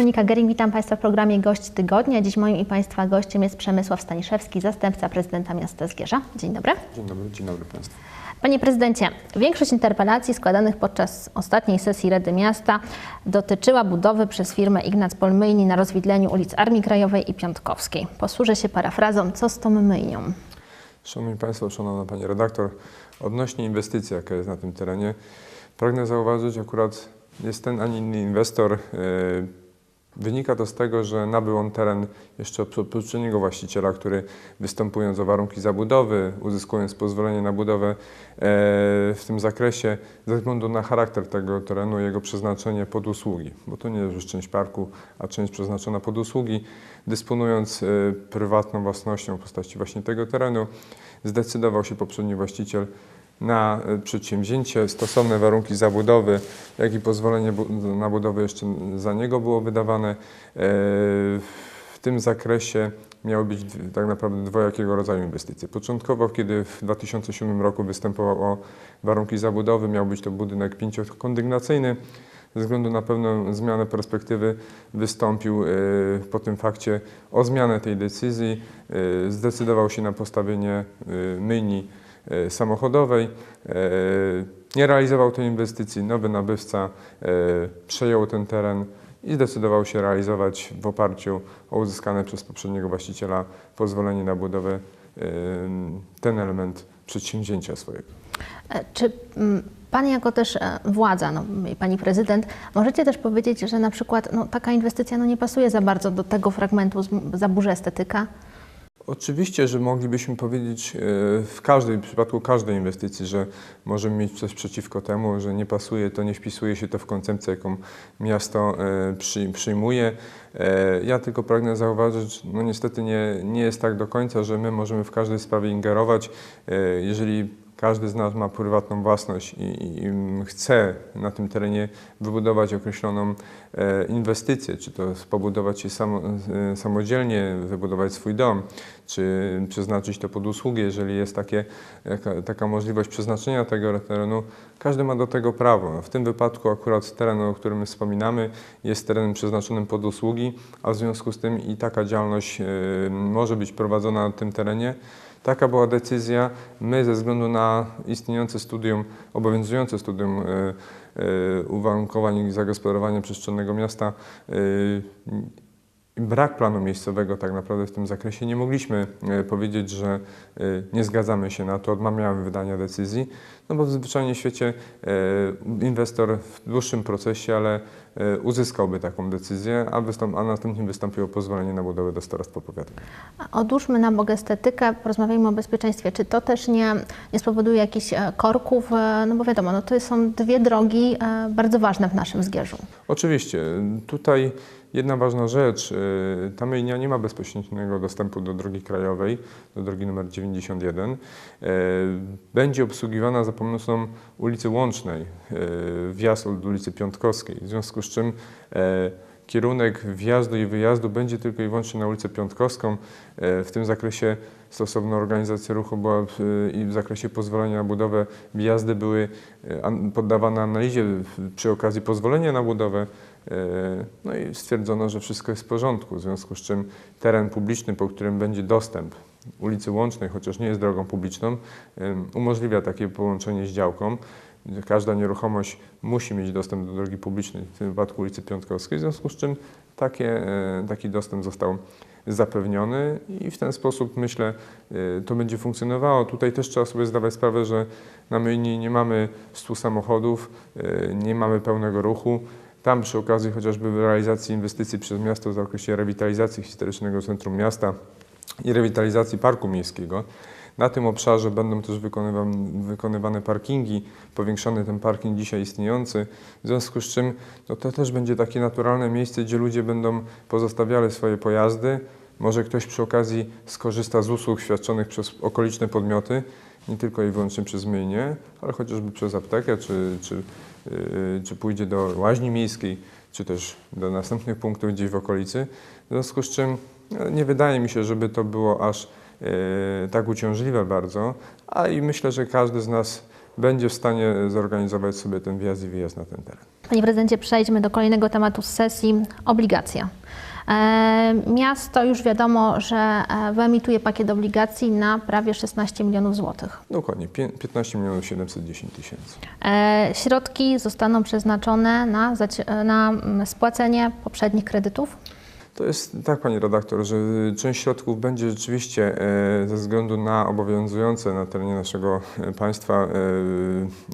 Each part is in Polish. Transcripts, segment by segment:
Monika Gering, witam Państwa w programie Gość Tygodnia. Dziś moim i Państwa gościem jest Przemysław Staniszewski, zastępca prezydenta miasta Zgierza. Dzień dobry. Dzień dobry, dzień dobry Państwu. Panie prezydencie, większość interpelacji składanych podczas ostatniej sesji Rady Miasta dotyczyła budowy przez firmę Ignac Polmyjni na rozwidleniu ulic Armii Krajowej i Piątkowskiej. Posłużę się parafrazą, co z tą myjnią? Szanowni Państwo, szanowna Pani redaktor, odnośnie inwestycji, jaka jest na tym terenie, pragnę zauważyć, akurat jest ten, a inny inwestor. Wynika to z tego, że nabył on teren jeszcze od poprzedniego właściciela, który występując o warunki zabudowy, uzyskując pozwolenie na budowę e, w tym zakresie, ze względu na charakter tego terenu, jego przeznaczenie pod usługi, bo to nie jest część parku, a część przeznaczona pod usługi, dysponując e, prywatną własnością w postaci właśnie tego terenu, zdecydował się poprzedni właściciel na e, przedsięwzięcie, stosowne warunki zabudowy, jak i pozwolenie na budowę jeszcze za niego było wydawane. E, W tym zakresie miały być tak naprawdę dwojakiego rodzaju inwestycje. Początkowo, kiedy w 2007 roku występował o warunki zabudowy, miał być to budynek pięciokondygnacyjny. Ze względu na pewną zmianę perspektywy wystąpił e, po tym fakcie o zmianę tej decyzji. Zdecydował się na postawienie myjni samochodowej. E, Nie realizował tej inwestycji. Nowy nabywca e, przejął ten teren i zdecydował się realizować w oparciu o uzyskane przez poprzedniego właściciela pozwolenie na budowę e, ten element przedsięwzięcia swojego. E, Czy mm, Pan jako też e, władza, no, Pani prezydent, możecie też powiedzieć, że na przykład no, taka inwestycja no, nie pasuje za bardzo do tego fragmentu, zaburza estetyka? Oczywiście, że moglibyśmy powiedzieć e, w każdej w przypadku każdej inwestycji, że możemy mieć coś przeciwko temu, że nie pasuje to, nie wpisuje się to w koncepcję, jaką miasto e, przy, przyjmuje. E, Ja tylko pragnę zauważyć, no niestety nie, nie jest tak do końca, że my możemy w każdej sprawie ingerować. Jeżeli każdy z nas ma prywatną własność i, i, i chce na tym terenie wybudować określoną e, inwestycję, czy to pobudować się e, samodzielnie, wybudować swój dom, czy przeznaczyć to pod usługi, jeżeli jest takie, jaka, taka możliwość przeznaczenia tego terenu, każdy ma do tego prawo. W tym wypadku akurat teren, o którym wspominamy, jest terenem przeznaczonym pod usługi, a w związku z tym i taka działalność e, może być prowadzona na tym terenie. Taka była decyzja. My ze względu na istniejące studium, obowiązujące studium e, e, uwarunkowań i zagospodarowania przestrzennego miasta, e, brak planu miejscowego tak naprawdę w tym zakresie nie mogliśmy e, powiedzieć, że e, nie zgadzamy się na to, odmawiamy wydania decyzji, no bo w zwyczajnie świecie e, inwestor w dłuższym procesie, ale uzyskałby taką decyzję, a, wystąp, a następnie wystąpiło pozwolenie na budowę do starostwa powiatowego. A Odłóżmy na bok estetykę, porozmawiajmy o bezpieczeństwie. Czy to też nie, nie spowoduje jakichś korków? No bo wiadomo, no to są dwie drogi bardzo ważne w naszym Zgierzu. Oczywiście. Tutaj jedna ważna rzecz. y, Ta myjnia nie ma bezpośredniego dostępu do drogi krajowej, do drogi numer 91. E, Będzie obsługiwana za pomocą ulicy Łącznej, e, wjazd od ulicy Piątkowskiej. W związku z czym kierunek wjazdu i wyjazdu będzie tylko i wyłącznie na ulicę Piątkowską. E, W tym zakresie stosowna organizacja ruchu była w, i w zakresie pozwolenia na budowę wjazdy były e, an- poddawane analizie przy okazji pozwolenia na budowę. E, No i stwierdzono, że wszystko jest w porządku, w związku z czym teren publiczny, po którym będzie dostęp ulicy Łącznej, chociaż nie jest drogą publiczną, umożliwia takie połączenie z działką. Każda nieruchomość musi mieć dostęp do drogi publicznej, w tym wypadku ulicy Piątkowskiej, w związku z czym takie, e, taki dostęp został zapewniony i w ten sposób myślę e, to będzie funkcjonowało. Tutaj też trzeba sobie zdawać sprawę, że na myjni nie mamy 100 samochodów, e, nie mamy pełnego ruchu. Tam przy okazji chociażby realizacji inwestycji przez miasto w zakresie rewitalizacji historycznego centrum miasta i rewitalizacji parku miejskiego. Na tym obszarze będą też wykonywane, parkingi, powiększony ten parking dzisiaj istniejący, w związku z czym no to też będzie takie naturalne miejsce, gdzie ludzie będą pozostawiali swoje pojazdy. Może ktoś przy okazji skorzysta z usług świadczonych przez okoliczne podmioty, nie tylko i wyłącznie przez myjnie, ale chociażby przez aptekę, czy, czy, yy, czy pójdzie do łaźni miejskiej, czy też do następnych punktów gdzieś w okolicy. W związku z czym e, nie wydaje mi się, żeby to było aż tak uciążliwe bardzo, a i myślę, że każdy z nas będzie w stanie zorganizować sobie ten wjazd i wyjazd na ten teren. Panie prezydencie, przejdźmy do kolejnego tematu z sesji obligacja. E, Miasto już wiadomo, że e, wyemituje pakiet obligacji na prawie 16 milionów złotych. Dokładnie, pię- 15 milionów 710 tysięcy. E, Środki zostaną przeznaczone na, na mm, spłacenie poprzednich kredytów. To jest tak, Pani redaktor, że część środków będzie rzeczywiście e, ze względu na obowiązujące na terenie naszego e, państwa e,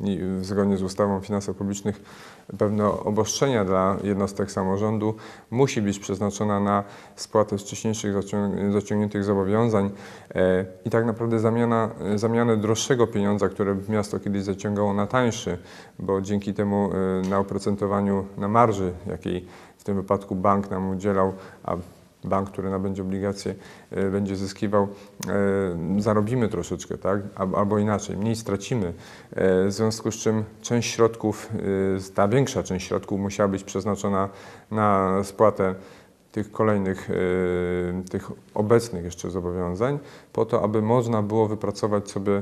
i zgodnie z ustawą o finansach publicznych pewne obostrzenia dla jednostek samorządu. Musi być przeznaczona na spłatę wcześniejszych zacią- zaciągniętych zobowiązań. I tak naprawdę zamiana, zamianę droższego pieniądza, które miasto kiedyś zaciągało na tańszy, bo dzięki temu na oprocentowaniu, na marży, jakiej tym wypadku bank nam udzielał, a bank, który nabędzie obligacje, e, będzie zyskiwał, e, zarobimy troszeczkę, tak? Al- Albo inaczej, mniej stracimy. E, W związku z czym część środków, ta większa część środków musiała być przeznaczona na spłatę tych kolejnych, e, tych obecnych jeszcze zobowiązań, po to, aby można było wypracować sobie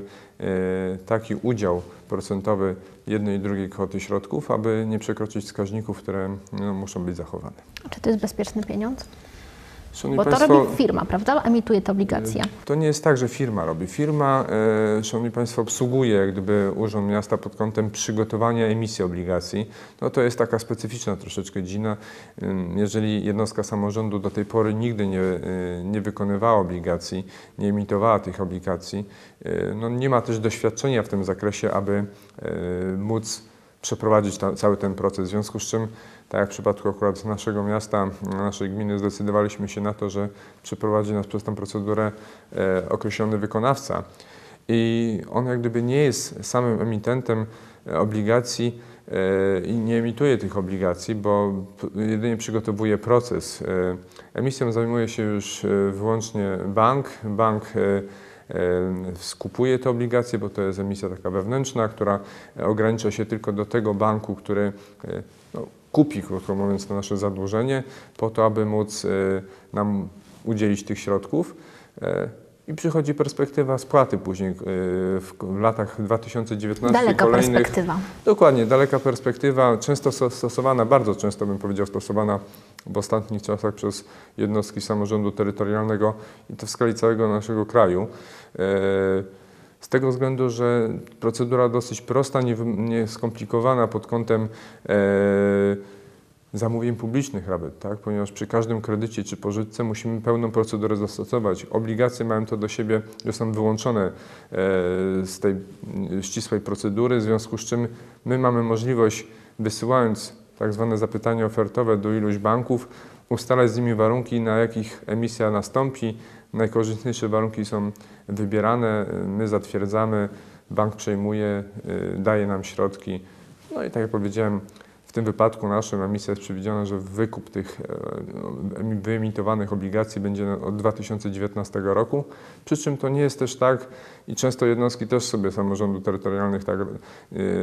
e, taki udział procentowy jednej i drugiej kwoty środków, aby nie przekroczyć wskaźników, które no, muszą być zachowane. Czy to jest bezpieczny pieniądz? Szanowni Bo to Państwo, robi firma, prawda? Emituje te obligacje. to nie jest tak, że firma robi. Firma, e, Szanowni Państwo, obsługuje jak gdyby Urząd Miasta pod kątem przygotowania emisji obligacji. No to jest taka specyficzna troszeczkę dziedzina. Ym, Jeżeli jednostka samorządu do tej pory nigdy nie, e, nie wykonywała obligacji, nie emitowała tych obligacji, e, no nie ma też doświadczenia w tym zakresie, aby e, móc przeprowadzić ta, cały ten proces. W związku z czym, tak jak w przypadku akurat naszego miasta, naszej gminy, zdecydowaliśmy się na to, że przeprowadzi nas przez tę procedurę e, określony wykonawca. I on jak gdyby nie jest samym emitentem e, obligacji e, i nie emituje tych obligacji, bo jedynie przygotowuje proces. Emisją zajmuje się już wyłącznie bank. Bank skupuje te obligacje, bo to jest emisja taka wewnętrzna, która ogranicza się tylko do tego banku, który no, kupi, krótko mówiąc, to nasze zadłużenie, po to, aby móc e, nam udzielić tych środków. E, I przychodzi perspektywa spłaty później e, w, latach 2019 Daleka kolejnych. perspektywa. Dokładnie, daleka perspektywa, często sto- stosowana, bardzo często bym powiedział, stosowana w ostatnich czasach przez jednostki samorządu terytorialnego i to w skali całego naszego kraju. Z tego względu, że procedura dosyć prosta, nie, wy- nie pod kątem e, zamówień publicznych nawet, tak? ponieważ przy każdym kredycie czy pożyczce musimy pełną procedurę zastosować. Obligacje mają to do siebie, że są wyłączone e, z tej ścisłej procedury, w związku z czym my mamy możliwość, wysyłając tak zwane zapytanie ofertowe do iluś banków, ustalać z nimi warunki, na jakich emisja nastąpi. Najkorzystniejsze warunki są wybierane, my zatwierdzamy, bank przejmuje, y, daje nam środki. No i tak jak powiedziałem, w tym wypadku naszym emisja jest przewidziana, że wykup tych e, emi- wyemitowanych obligacji będzie od 2019 roku. Przy czym to nie jest też tak i często jednostki też sobie samorządu terytorialnych tak e,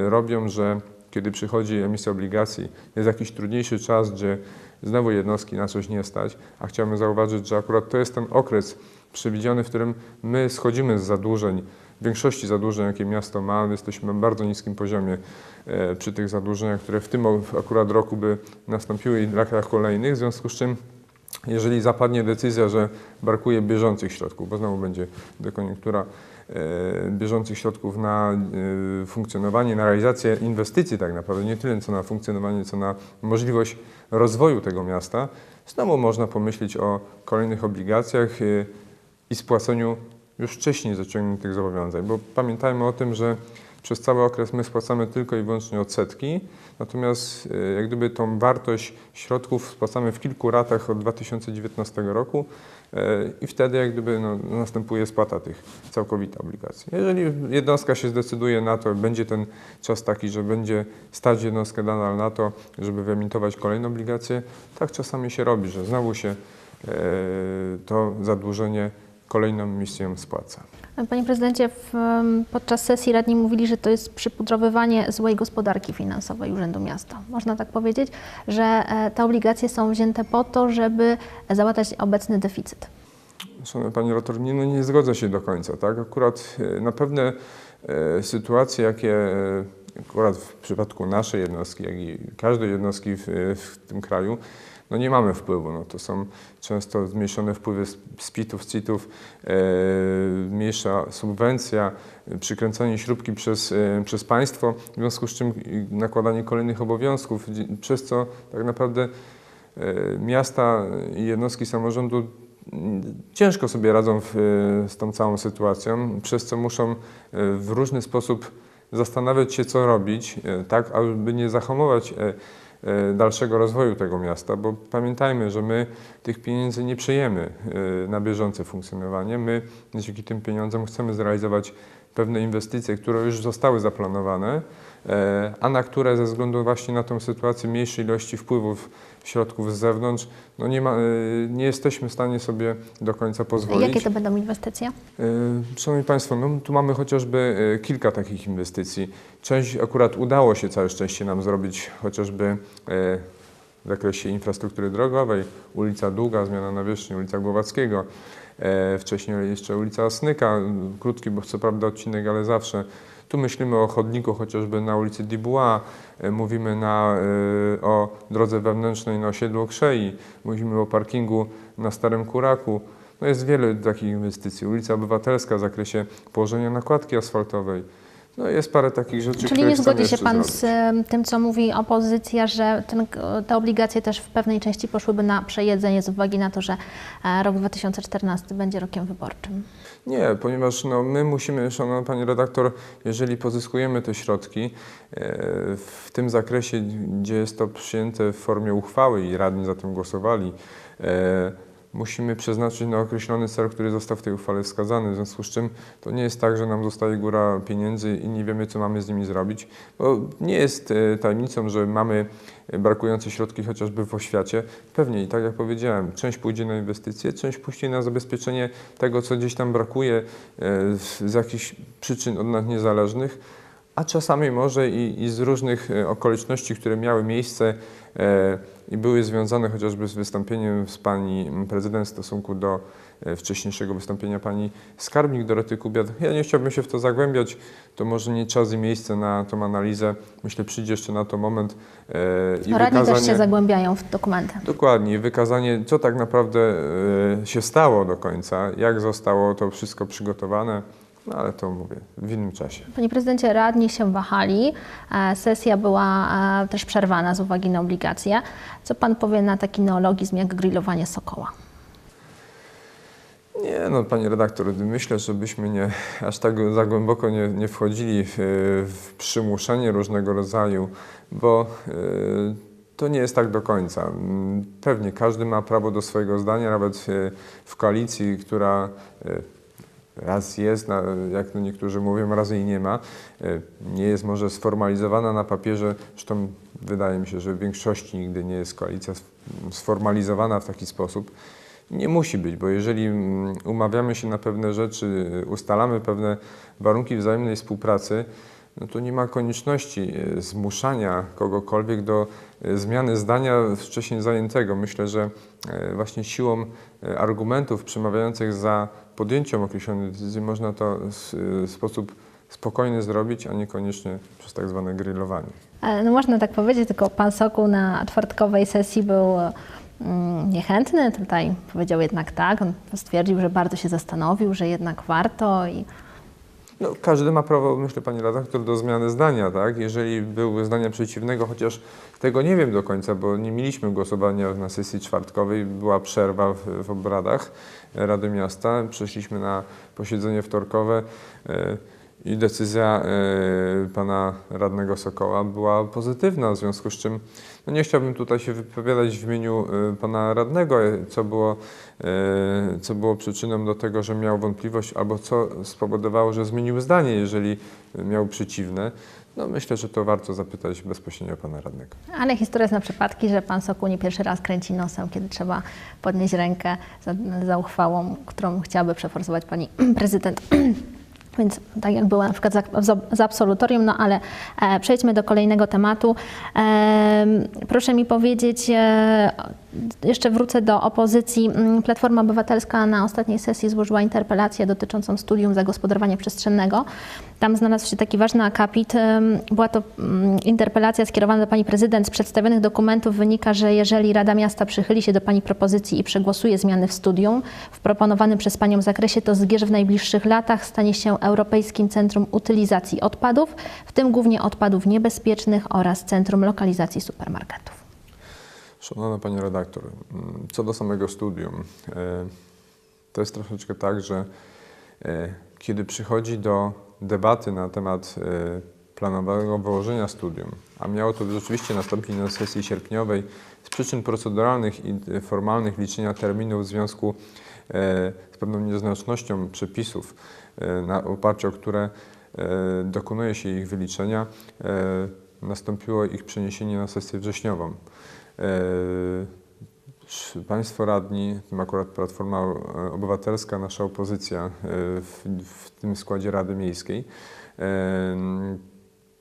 robią, że kiedy przychodzi emisja obligacji, jest jakiś trudniejszy czas, gdzie znowu jednostki na coś nie stać, a chciałbym zauważyć, że akurat to jest ten okres przewidziany, w którym my schodzimy z zadłużeń, większości zadłużeń, jakie miasto ma, jesteśmy na bardzo niskim poziomie e, przy tych zadłużeniach, które w tym akurat roku by nastąpiły i w latach kolejnych, w związku z czym jeżeli zapadnie decyzja, że brakuje bieżących środków, bo znowu będzie dekoniunktura e, bieżących środków na e, funkcjonowanie, na realizację inwestycji tak naprawdę, nie tyle co na funkcjonowanie, co na możliwość rozwoju tego miasta, znowu można pomyśleć o kolejnych obligacjach i spłaceniu już wcześniej zaciągniętych zobowiązań, bo pamiętajmy o tym, że przez cały okres my spłacamy tylko i wyłącznie odsetki, natomiast e, jak gdyby tą wartość środków spłacamy w kilku ratach od 2019 roku e, i wtedy jak gdyby no, następuje spłata tych całkowita obligacji. Jeżeli jednostka się zdecyduje na to, będzie ten czas taki, że będzie stać jednostkę nadal na to, żeby wyemitować kolejne obligacje, tak czasami się robi, że znowu się e, to zadłużenie kolejną emisją spłaca. Panie prezydencie, w, podczas sesji radni mówili, że to jest przypudrowywanie złej gospodarki finansowej Urzędu Miasta. Można tak powiedzieć, że e, te obligacje są wzięte po to, żeby załatać obecny deficyt. Szanowny Panie Rotor, nie, no nie zgodzę się do końca. Tak? Akurat e, na pewne e, sytuacje, jakie e, akurat w przypadku naszej jednostki, jak i każdej jednostki w, w tym kraju, no nie mamy wpływu. No to są często zmniejszone wpływy z, z PIT-ów, CIT-ów, e, mniejsza subwencja, przykręcanie śrubki przez, e, przez państwo, w związku z czym nakładanie kolejnych obowiązków, przez co tak naprawdę e, miasta i jednostki samorządu ciężko sobie radzą w, e, z tą całą sytuacją, przez co muszą e, w różny sposób zastanawiać się, co robić, e, tak aby nie zahamować dalszego rozwoju tego miasta, bo pamiętajmy, że my tych pieniędzy nie przejemy e, na bieżące funkcjonowanie. My dzięki tym pieniądzom chcemy zrealizować pewne inwestycje, które już zostały zaplanowane, e, a na które ze względu właśnie na tą sytuację mniejszej ilości wpływów środków z zewnątrz, no nie, ma, e, nie jesteśmy w stanie sobie do końca pozwolić. Jakie to będą inwestycje? E, Szanowni Państwo, no, tu mamy chociażby kilka takich inwestycji. Część akurat udało się całe szczęście nam zrobić chociażby w zakresie infrastruktury drogowej, ulica Długa, zmiana nawierzchni, ulica Głowackiego, wcześniej jeszcze ulica Asnyka, m, krótki, bo co prawda odcinek, ale zawsze. Tu myślimy o chodniku chociażby na ulicy Dubois, e, mówimy na, e, o drodze wewnętrznej na osiedlu Okrzei, mówimy o parkingu na Starym Kuraku. No jest wiele takich inwestycji. Ulica Obywatelska w zakresie położenia nakładki asfaltowej. No jest parę takich rzeczy, Czyli nie zgodzi się Pan zrobić. z tym, co mówi opozycja, że ten, te obligacje też w pewnej części poszłyby na przejedzenie z uwagi na to, że e, rok 2014 będzie rokiem wyborczym? Nie, ponieważ no, my musimy, szanowna Pani redaktor, jeżeli pozyskujemy te środki e, w tym zakresie, gdzie jest to przyjęte w formie uchwały i radni za tym głosowali, e, musimy przeznaczyć na określony cel, który został w tej uchwale wskazany. W związku z czym to nie jest tak, że nam zostaje góra pieniędzy i nie wiemy, co mamy z nimi zrobić. Bo nie jest e, tajemnicą, że mamy brakujące środki chociażby w oświacie. Pewnie i tak jak powiedziałem, część pójdzie na inwestycje, część pójdzie na zabezpieczenie tego, co gdzieś tam brakuje e, z jakichś przyczyn od nas niezależnych, a czasami może i, i z różnych e, okoliczności, które miały miejsce e, i były związane chociażby z wystąpieniem z pani prezydent w stosunku do e, wcześniejszego wystąpienia pani skarbnik Doroty Kubiat. Ja nie chciałbym się w to zagłębiać, to może nie czas i miejsce na tą analizę. Myślę, przyjdzie jeszcze na to moment e, i Radni też się wykazanie... zagłębiają w dokumenty. Dokładnie, wykazanie, co tak naprawdę e, się stało do końca, jak zostało to wszystko przygotowane, no ale to mówię w innym czasie. Panie prezydencie, radni się wahali. e, Sesja była e, też przerwana z uwagi na obligacje. Co pan powie na taki neologizm jak grillowanie sokoła? Nie, no panie redaktor, myślę, żebyśmy nie, aż tak za głęboko nie, nie wchodzili w, w przymuszenie różnego rodzaju, bo e, to nie jest tak do końca. Pewnie każdy ma prawo do swojego zdania, nawet w koalicji, która raz jest, jak niektórzy mówią, raz jej nie ma. E, Nie jest może sformalizowana na papierze, zresztą wydaje mi się, że w większości nigdy nie jest koalicja sf- sformalizowana w taki sposób. Nie musi być, bo jeżeli mm, umawiamy się na pewne rzeczy, y, ustalamy pewne warunki wzajemnej współpracy, no to nie ma konieczności y, zmuszania kogokolwiek do zmiany zdania wcześniej zajętego. Myślę, że właśnie siłą argumentów przemawiających za podjęciem określonej decyzji można to w y, sposób spokojny zrobić, a niekoniecznie przez tak zwane grillowanie. E, No można tak powiedzieć, tylko pan Sokół na czwartkowej sesji był mm, niechętny. Tutaj powiedział jednak tak. On stwierdził, że bardzo się zastanowił, że jednak warto i No, każdy ma prawo, myślę, pani redaktor, do zmiany zdania, tak? Jeżeli był zdania przeciwnego, chociaż tego nie wiem do końca, bo nie mieliśmy głosowania na sesji czwartkowej, była przerwa w, w obradach Rady Miasta, przeszliśmy na posiedzenie wtorkowe. E, i decyzja e, pana radnego Sokoła była pozytywna, w związku z czym no nie chciałbym tutaj się wypowiadać w imieniu e, pana radnego, e, co było, co było przyczyną do tego, że miał wątpliwość, albo co spowodowało, że zmienił zdanie, jeżeli miał przeciwne. No myślę, że to warto zapytać bezpośrednio pana radnego. Ale historia zna przypadki, że pan Sokół nie pierwszy raz kręci nosem, kiedy trzeba podnieść rękę za, za uchwałą, którą chciałaby przeforsować pani prezydent. Więc tak jak było na przykład za, za absolutorium, no ale e, przejdźmy do kolejnego tematu. Em, proszę mi powiedzieć, e, jeszcze wrócę do opozycji. Mm, Platforma Obywatelska na ostatniej sesji złożyła interpelację dotyczącą studium zagospodarowania przestrzennego. Tam znalazł się taki ważny akapit. Była to mm, interpelacja skierowana do pani prezydent. Z przedstawionych dokumentów wynika, że jeżeli Rada Miasta przychyli się do pani propozycji i przegłosuje zmiany w studium w proponowanym przez panią zakresie, to Zgierz w najbliższych latach stanie się Europejskim Centrum Utylizacji Odpadów, w tym głównie odpadów niebezpiecznych oraz Centrum Lokalizacji Supermarketów. Szanowna Pani Redaktor, mm, co do samego studium, e, to jest troszeczkę tak, że e, kiedy przychodzi do debaty na temat e, planowego wyłożenia studium, a miało to rzeczywiście nastąpić na sesji sierpniowej z przyczyn proceduralnych i e, formalnych liczenia terminów w związku e, z pewną nieznacznością przepisów, na oparciu o które dokonuje się ich wyliczenia, nastąpiło ich przeniesienie na sesję wrześniową. Państwo radni, tym akurat Platforma Obywatelska, nasza opozycja e, w, w tym składzie Rady Miejskiej,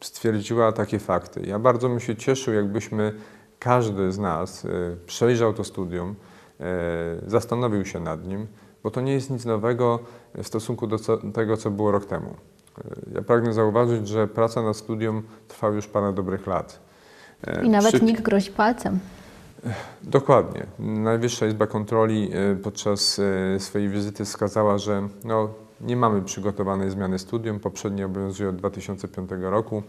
stwierdziła takie fakty. Ja bardzo bym się cieszył, jakbyśmy każdy z nas e, przejrzał to studium, e, zastanowił się nad nim, bo to nie jest nic nowego w stosunku do tego, co było rok temu. Ja pragnę zauważyć, że praca nad studium trwa już parę dobrych lat. I nawet przy- nikt grozi palcem. Dokładnie. Najwyższa Izba Kontroli e, podczas e, swojej wizyty wskazała, że no, nie mamy przygotowanej zmiany studium. Poprzednie obowiązuje od 2005 roku.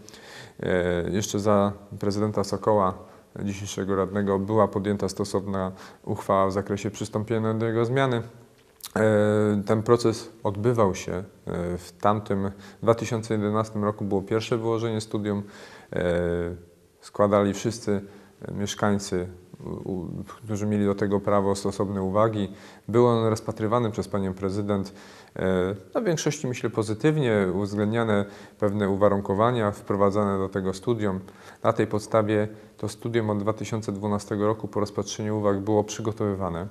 E, Jeszcze za prezydenta Sokoła, dzisiejszego radnego, była podjęta stosowna uchwała w zakresie przystąpienia do jego zmiany. Ten proces odbywał się w tamtym 2011 roku było pierwsze wyłożenie studium. Składali wszyscy mieszkańcy, którzy mieli do tego prawo stosowne uwagi. Był on rozpatrywany przez panią prezydent e, w większości myślę pozytywnie, uwzględniane pewne uwarunkowania wprowadzane do tego studium. Na tej podstawie to studium od 2012 roku po rozpatrzeniu uwag było przygotowywane.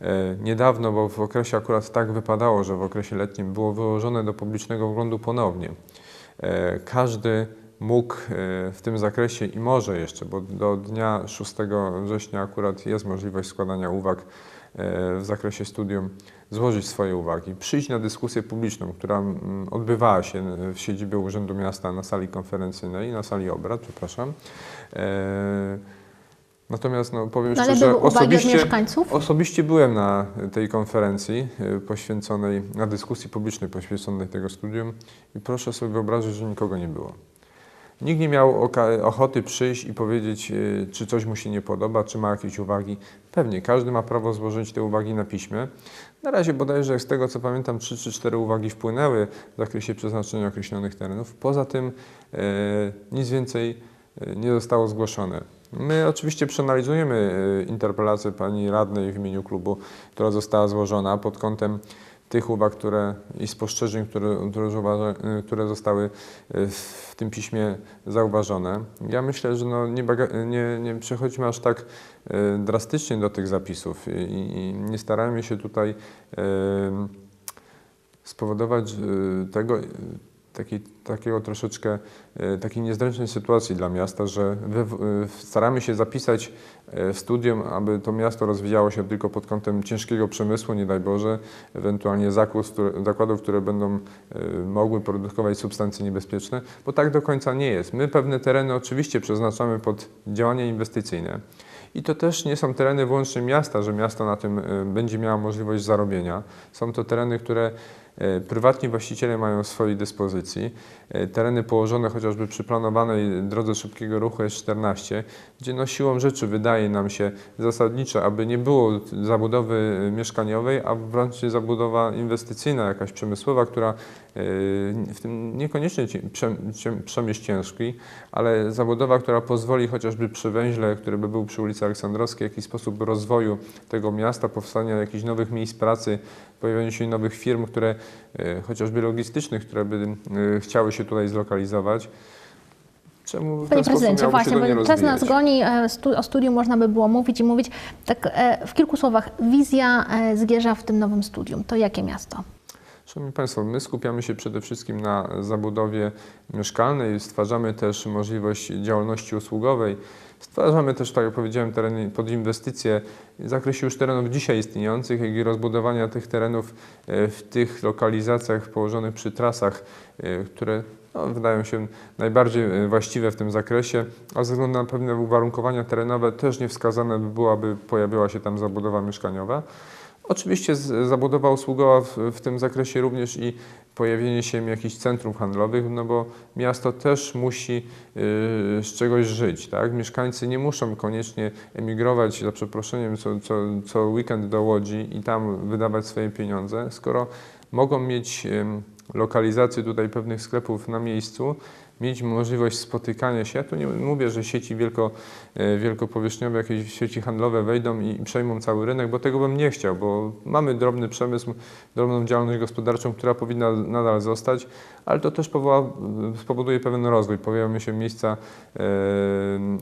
E, Niedawno, bo w okresie akurat tak wypadało, że w okresie letnim było wyłożone do publicznego wglądu ponownie. E, Każdy mógł e, w tym zakresie i może jeszcze, bo do dnia 6 września akurat jest możliwość składania uwag e, w zakresie studium, złożyć swoje uwagi, przyjść na dyskusję publiczną, która odbywała się w siedzibie Urzędu Miasta na sali konferencyjnej, na sali obrad, przepraszam. E, Natomiast no, powiem No, szczerze, od osobiście, mieszkańców? Osobiście byłem na tej konferencji poświęconej, na dyskusji publicznej poświęconej tego studium i proszę sobie wyobrazić, że nikogo nie było. Nikt nie miał ochoty przyjść i powiedzieć, y, czy coś mu się nie podoba, czy ma jakieś uwagi. Pewnie, każdy ma prawo złożyć te uwagi na piśmie. Na razie bodajże z tego co pamiętam 3 czy 4 uwagi wpłynęły w zakresie przeznaczenia określonych terenów. Poza tym e, nic więcej e, nie zostało zgłoszone. My oczywiście przeanalizujemy e, interpelację pani radnej w imieniu klubu, która została złożona pod kątem tych uwag które, i spostrzeżeń, które, które, zostały e, w tym piśmie zauważone. Ja myślę, że no nie, nie, nie przechodzimy aż tak e, drastycznie do tych zapisów i, i nie starajmy się tutaj e, spowodować tego, takiej, takiego troszeczkę e, takiej niezręcznej sytuacji dla miasta, że e, staramy się zapisać e, w studium, aby to miasto rozwijało się tylko pod kątem ciężkiego przemysłu, nie daj Boże, ewentualnie zakład, zakładów, które będą e, mogły produkować substancje niebezpieczne, bo tak do końca nie jest. My pewne tereny oczywiście przeznaczamy pod działania inwestycyjne. I to też nie są tereny wyłącznie miasta, że miasto na tym e, będzie miało możliwość zarobienia. Są to tereny, które e, prywatni właściciele mają w swojej dyspozycji. E, Tereny położone chociażby przy planowanej drodze szybkiego ruchu S14, gdzie no siłą rzeczy wydaje nam się zasadnicze, aby nie było zabudowy mieszkaniowej, a wręcz zabudowa inwestycyjna, jakaś przemysłowa, która e, w tym niekoniecznie przemysł ciężki, ale zabudowa, która pozwoli chociażby przy węźle, który by był przy ulicy Aleksandrowskiej, jakiś sposób rozwoju tego miasta, powstania jakichś nowych miejsc pracy, pojawieniu się nowych firm, które e, chociażby logistycznych, które by chciały się tutaj zlokalizować. Czemu Panie prezydencie, się właśnie, bo czas nas goni, e, stu, o studium można by było mówić i mówić. Tak e, w kilku słowach, wizja e, Zgierza w tym nowym studium, to jakie miasto? Szanowni Państwo, my skupiamy się przede wszystkim na zabudowie mieszkalnej, stwarzamy też możliwość działalności usługowej, stwarzamy też, tak jak powiedziałem, tereny pod inwestycje w zakresie już terenów dzisiaj istniejących, jak i rozbudowania tych terenów e, w tych lokalizacjach położonych przy trasach, e, które no, wydają się najbardziej e, właściwe w tym zakresie, a ze względu na pewne uwarunkowania terenowe też nie wskazane by było, aby pojawiła się tam zabudowa mieszkaniowa. Oczywiście zabudowa usługowa w, w tym zakresie również i pojawienie się jakichś centrów handlowych, no bo miasto też musi y, z czegoś żyć, tak? Mieszkańcy nie muszą koniecznie emigrować, za przeproszeniem, co, co, co weekend do Łodzi i tam wydawać swoje pieniądze, skoro mogą mieć lokalizację tutaj pewnych sklepów na miejscu, mieć możliwość spotykania się. Ja tu nie mówię, że sieci wielko, e, wielkopowierzchniowe, jakieś sieci handlowe wejdą i przejmą cały rynek, bo tego bym nie chciał, bo mamy drobny przemysł, drobną działalność gospodarczą, która powinna nadal zostać, ale to też powoła, spowoduje pewien rozwój. Pojawią się miejsca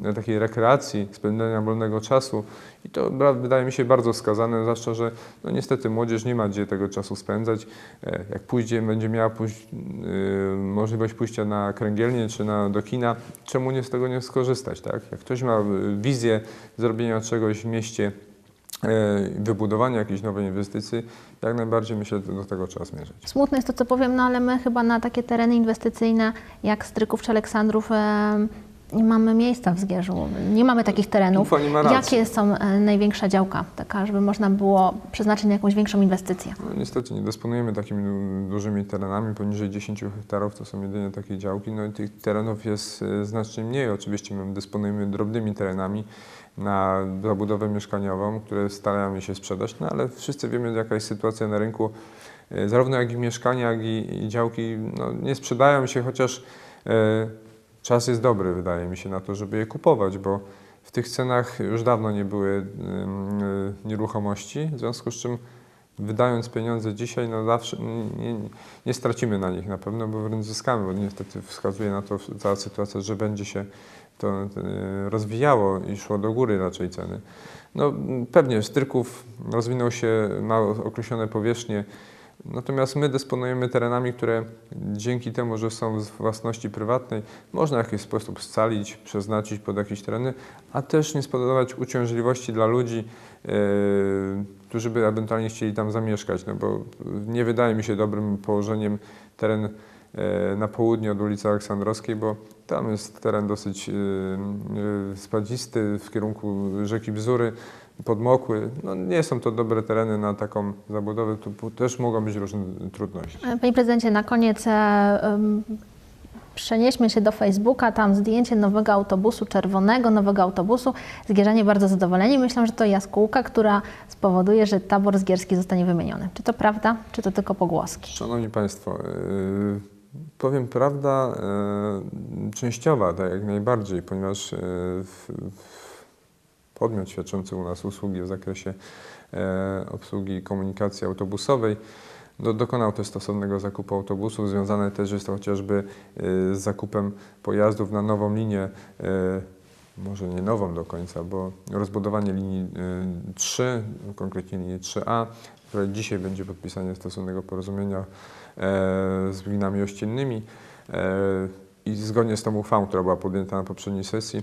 e, takiej rekreacji, spędzania wolnego czasu i to wydaje mi się bardzo wskazane, zwłaszcza, że no niestety młodzież nie ma gdzie tego czasu spędzać. E, Jak pójdzie, będzie miała pójść, e, możliwość pójścia na kręgielnię czy na, do kina, czemu nie z tego nie skorzystać, tak? Jak ktoś ma e, wizję zrobienia czegoś w mieście, e, wybudowania jakiejś nowej inwestycji, jak najbardziej myślę, do tego trzeba zmierzać. Smutne jest to, co powiem, no ale my chyba na takie tereny inwestycyjne jak Stryków czy Aleksandrów nie mamy miejsca w Zgierzu. Nie mamy takich terenów. Jakie są e, największa działka, taka, żeby można było przeznaczyć na jakąś większą inwestycję? No, niestety nie dysponujemy takimi du- dużymi terenami, poniżej 10 hektarów to są jedynie takie działki, no i tych terenów jest e, znacznie mniej. Oczywiście my dysponujemy drobnymi terenami na zabudowę mieszkaniową, które staramy się sprzedać, no ale wszyscy wiemy jaka jest sytuacja na rynku, E, zarówno jak i mieszkania, jak i, działki no, nie sprzedają się, chociaż czas jest dobry wydaje mi się na to, żeby je kupować, bo w tych cenach już dawno nie były y, nieruchomości, w związku z czym wydając pieniądze dzisiaj, no zawsze nie, nie, stracimy na nich na pewno, bo wręcz zyskamy, bo niestety wskazuje na to cała sytuacja, że będzie się to y, rozwijało i szło do góry raczej ceny. No pewnie Stryków rozwinął się, ma określone powierzchnie, Natomiast my dysponujemy terenami, które dzięki temu, że są z własności prywatnej, można w jakiś sposób scalić, przeznaczyć pod jakieś tereny, a też nie spowodować uciążliwości dla ludzi, yy, którzy by ewentualnie chcieli tam zamieszkać, no bo nie wydaje mi się dobrym położeniem teren yy, na południe od ulicy Aleksandrowskiej, bo tam jest teren dosyć yy, spadzisty w kierunku rzeki Bzury, podmokły. No, nie są to dobre tereny na taką zabudowę, tu też mogą być różne trudności. E, Panie prezydencie, na koniec e, em, przenieśmy się do Facebooka, tam zdjęcie nowego autobusu, czerwonego nowego autobusu. Zgierzanie bardzo zadowoleni. Myślą, że to jaskółka, która spowoduje, że tabor zgierski zostanie wymieniony. Czy to prawda, czy to tylko pogłoski? Szanowni Państwo, yy, powiem prawda yy, częściowa, tak jak najbardziej, ponieważ yy, w, w podmiot świadczący u nas usługi w zakresie yy, obsługi komunikacji autobusowej do, dokonał też stosownego zakupu autobusów. Związane też jest to chociażby yy, z zakupem pojazdów na nową linię yy, może nie nową do końca, bo rozbudowanie linii y, 3, konkretnie linii 3A, które dzisiaj będzie podpisanie stosownego porozumienia e, z gminami ościennymi e, i zgodnie z tą uchwałą, która była podjęta na poprzedniej sesji,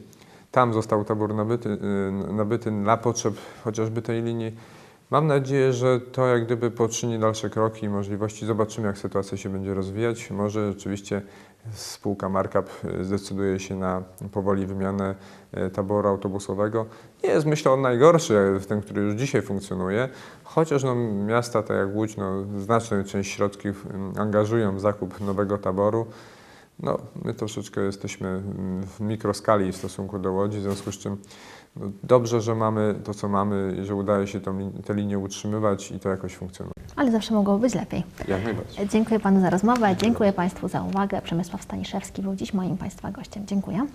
tam został tabor nabyty, y, nabyty na potrzeb chociażby tej linii. Mam nadzieję, że to jak gdyby poczyni dalsze kroki i możliwości. Zobaczymy, jak sytuacja się będzie rozwijać. Może rzeczywiście spółka Markup y, zdecyduje się na powoli wymianę y, taboru autobusowego. Nie jest myślę on najgorszy, jak ten, który już dzisiaj funkcjonuje, chociaż no, miasta tak jak Łódź no, znaczną część środków angażują w zakup nowego taboru. No, my troszeczkę jesteśmy mm, w mikroskali w stosunku do Łodzi, w związku z czym no, dobrze, że mamy to, co mamy i że udaje się tą, tę linię utrzymywać i to jakoś funkcjonuje. Ale zawsze mogło być lepiej. Jak najbardziej. Dziękuję Panu za rozmowę, dziękuję Państwu za uwagę. Przemysław Staniszewski był dziś moim Państwa gościem. Dziękuję.